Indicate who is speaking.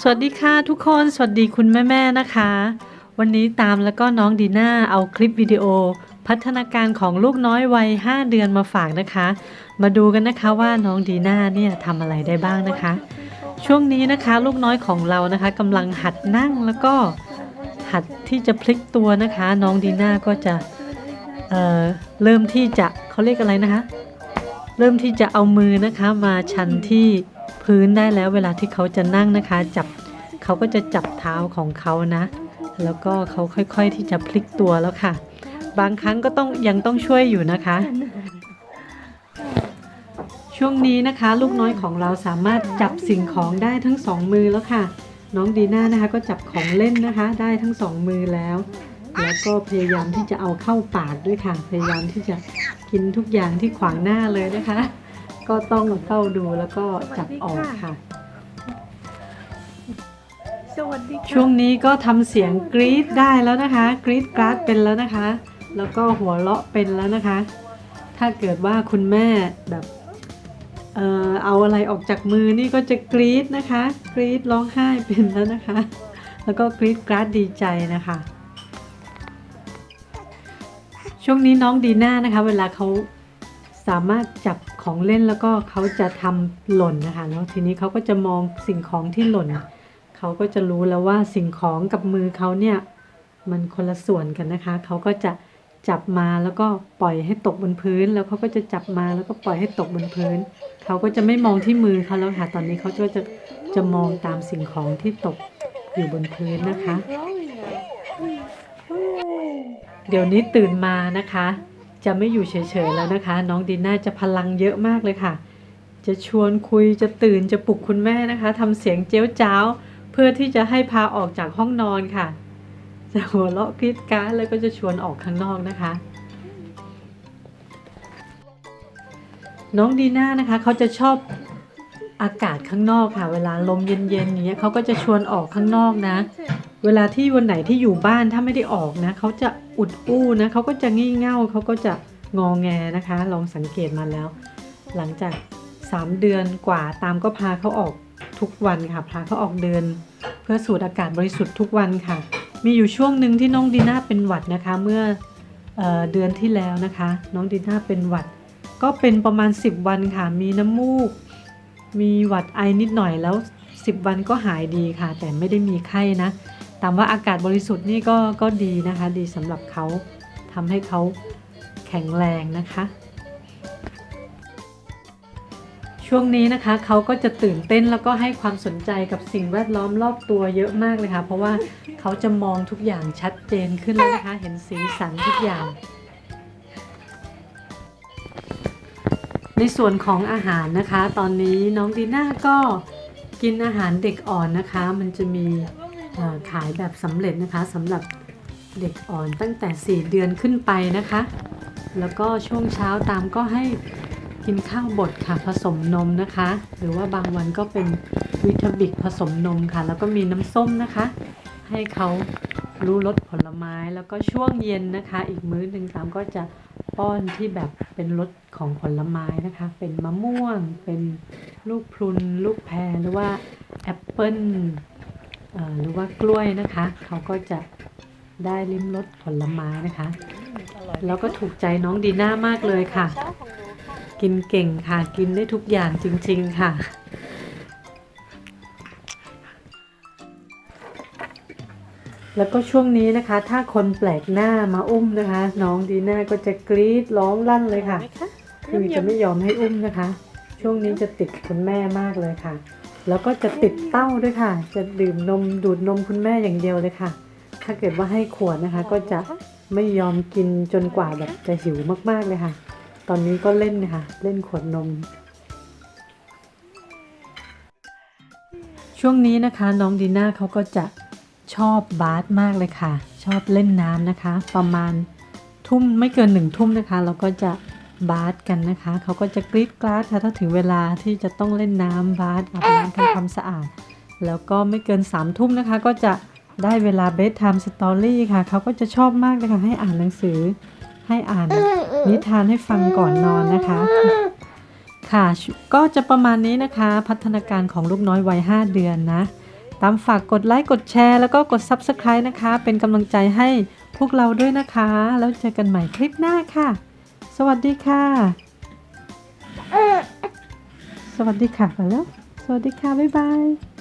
Speaker 1: สวัสดีค่ะทุกคน สวัสดีคุณแม่ๆนะคะ วันนี้ตามแล้วก็น้องดีน่าเอาคลิปวิดีโอ พัฒนาการของลูกน้อยวัย 5 เดือนมาฝากนะคะ มาดูกันนะคะว่าน้องดีน่าเนี่ยทำอะไรได้บ้างนะคะ ช่วงนี้นะคะลูกน้อยของเรานะคะกำลังหัดนั่งแล้วก็หัดที่จะพลิกตัวนะคะ น้องดีน่าก็จะเเริ่มที่จะเขาเรียกอะไรนะคะ เริ่มที่จะเอามือนะคะมาชันที่ พื้นได้แล้วเวลาที่เขาจะนั่งนะคะ จับเขาก็จะจับเท้าของเขานะ แล้วก็เขาค่อยๆที่จะพลิกตัวแล้วค่ะ บางครั้งก็ต้องยังต้องช่วยอยู่นะคะ ช่วงนี้นะคะ ลูกน้อยของเราสามารถจับสิ่งของได้ทั้งสองมือแล้วค่ะ น้องดีน่านะคะก็จับของเล่นนะคะ ได้ทั้งสองมือแล้วแล้วก็พยายามที่จะเอาเข้าปากด้วยค่ะ พยายามที่จะกินทุกอย่างที่ขวางหน้าเลยนะคะ ก็ต้องเฝ้าดูแล้วก็จับออกค่ะ
Speaker 2: สวัสดีค่ะ
Speaker 1: ช่วงนี้ก็ทำเสียงกรี๊ดได้แล้วนะคะ กรี๊ดกราดเป็นแล้วนะคะ แล้วก็หัวเราะเป็นแล้วนะคะ ถ้าเกิดว่าคุณแม่แบบเอ่อเอาอะไรออกจากมือนี่ก็จะกรี๊ดนะคะ กรี๊ดร้องไห้เป็นแล้วนะคะ แล้วก็กรี๊ดกราดดีใจนะคะ ช่วงนี้น้องดีน่านะคะ เวลาเขาสามารถจับ ของเล่นแล้วก็เขาจะทำหล่นนะคะแล้วทีนี้เขาก็จะมองสิ่งของที่หล่นเขาก็จะรู้แล้วว่าสิ่งของกับมือเขาเนี่ยมันคนละส่วนกันนะคะเขาก็จะจับมาแล้วก็ปล่อยให้ตกบนพื้น แล้วเขาก็จะจับมาแล้วก็ปล่อยให้ตกบนพื้นเขาก็จะไม่มองที่มือเขาแล้วค่ะตอนนี้เขาก็จะจะมองตามสิ่งของที่ตกอยู่บนพื้นนะคะ เดี๋ยวนี้ตื่นมานะคะ จะไม่อยู่เฉยๆแล้วนะคะ น้องดีน่าจะพลังเยอะมากเลยค่ะ จะชวนคุยจะตื่นจะปลุกคุณแม่นะคะทำเสียงเจ้ยวจ้าวเพื่อที่จะให้พาออกจากห้องนอนค่ะ จะหัวเราะกรี๊ดกรารแล้วก็จะชวนออกข้างนอกนะคะ น้องดีน่านะคะเขาจะชอบอากาศข้างนอกค่ะ เวลาลมเย็นๆอย่างเงี้ยเขาก็จะชวนออกข้างนอกนะ เวลาที่วันไหนที่อยู่บ้านถ้าไม่ได้ออกนะเขาจะอุดอู้นะเขาก็จะงี่เง่าเขาก็จะงอแงนะคะ ลองสังเกตมาแล้ว หลังจาก 3 เดือนกว่าตามก็พาเขาออกทุกวันค่ะ พาเขาออกเดิน เพื่อสูดอากาศบริสุทธิ์ทุกวันค่ะ มีอยู่ช่วงหนึ่งที่น้องดีน่าเป็นหวัดนะคะ เมื่อเออเดือนที่แล้วนะคะ น้องดีน่าเป็นหวัด ก็เป็นประมาณ 10 วันค่ะ มีน้ำมูก มีหวัดไอนิดหน่อยแล้ว 10 วันก็หายดีค่ะ แต่ไม่ได้มีไข้นะ ตามว่าอากาศบริสุทธิ์นี่ก็ก็ดีนะคะ ดีสำหรับเขาทำให้เขาแข็งแรงนะคะ ช่วงนี้นะคะเขาก็จะตื่นเต้นแล้วก็ให้ความสนใจกับสิ่งแวดล้อมรอบตัวเยอะมากเลยค่ะ เพราะว่าเขาจะมองทุกอย่างชัดเจนขึ้นแล้วนะคะ เห็นสีสันทุกอย่าง ในส่วนของอาหารนะคะ ตอนนี้น้องดีน่าก็กินอาหารเด็กอ่อนนะคะ มันจะมี ขายแบบสำเร็จนะคะสำหรับเด็กอ่อนตั้งแต่ 4 เดือนขึ้นไปนะคะ แล้วก็ช่วงเช้าตามก็ให้กินข้าวบดค่ะผสมนมนะคะ หรือว่าบางวันก็เป็นวิตาบิกผสมนมค่ะ แล้วก็มีน้ำส้มนะคะ ให้เขารู้รสผลไม้แล้วก็ช่วงเย็นนะคะ อีกมื้อหนึ่งตามก็จะป้อนที่แบบเป็นรสของผลไม้นะคะ เป็นมะม่วง เป็นลูกพลุน ลูกแพรหรือว่าแอปเปิ้ล หรือว่ากล้วยนะคะ เขาก็จะได้ลิ้มรสผลไม้นะคะ แล้วก็ถูกใจน้องดีน่ามากเลยค่ะ กินเก่งค่ะ กินได้ทุกอย่างจริง ๆค่ะ แล้วก็ช่วงนี้นะคะ ถ้าคนแปลกหน้ามาอุ้มนะคะ น้องดีน่าก็จะกรี๊ดร้องลั่นเลยค่ะ คือจะไม่ยอมให้อุ้มนะคะ ช่วงนี้จะติดคุณแม่มากเลยค่ะ แล้วก็จะติดเต้าด้วยค่ะ จะดื่มนมดูดนมคุณแม่อย่างเดียวเลยค่ะ ถ้าเกิดว่าให้ขวดนะคะ ก็จะไม่ยอมกินจนกว่าแบบจะหิวมากๆเลยค่ะ ตอนนี้ก็เล่นค่ะ เล่นขวดนม ช่วงนี้นะคะน้องดีน่าเขาก็จะชอบบาสมากเลยค่ะ ชอบเล่นน้ำนะคะ ประมาณทุ่มไม่เกินหนึ่งทุ่มนะคะ เราก็จะ บาสกันนะคะ เขาก็จะกรี๊ดกราดค่ะถ้าถึงเวลาที่จะต้องเล่นน้ำบาสอาบน้ำทำความสะอาด แล้วก็ไม่เกิน3ามทุ่มนะคะ ก็จะได้เวลาเบสไทม์สตอรี่ค่ะ เขาก็จะชอบมากเลยค่ะ ให้อ่านหนังสือ ให้อ่านนิทานให้ฟังก่อนนอนนะคะ ค่ะ ก็จะประมาณนี้นะคะ พัฒนาการของลูกน้อยวัย 5 เดือนนะ ตามฝากกดไลค์ กดแชร์ แล้วก็กด Subscribe นะคะ เป็นกำลังใจให้พวกเราด้วยนะคะ แล้วเจอกันใหม่คลิปหน้าค่ะ สวัสดีค่ะ สวัสดีค่ะไปแล้ว สวัสดีค่ะ บ๊ายบาย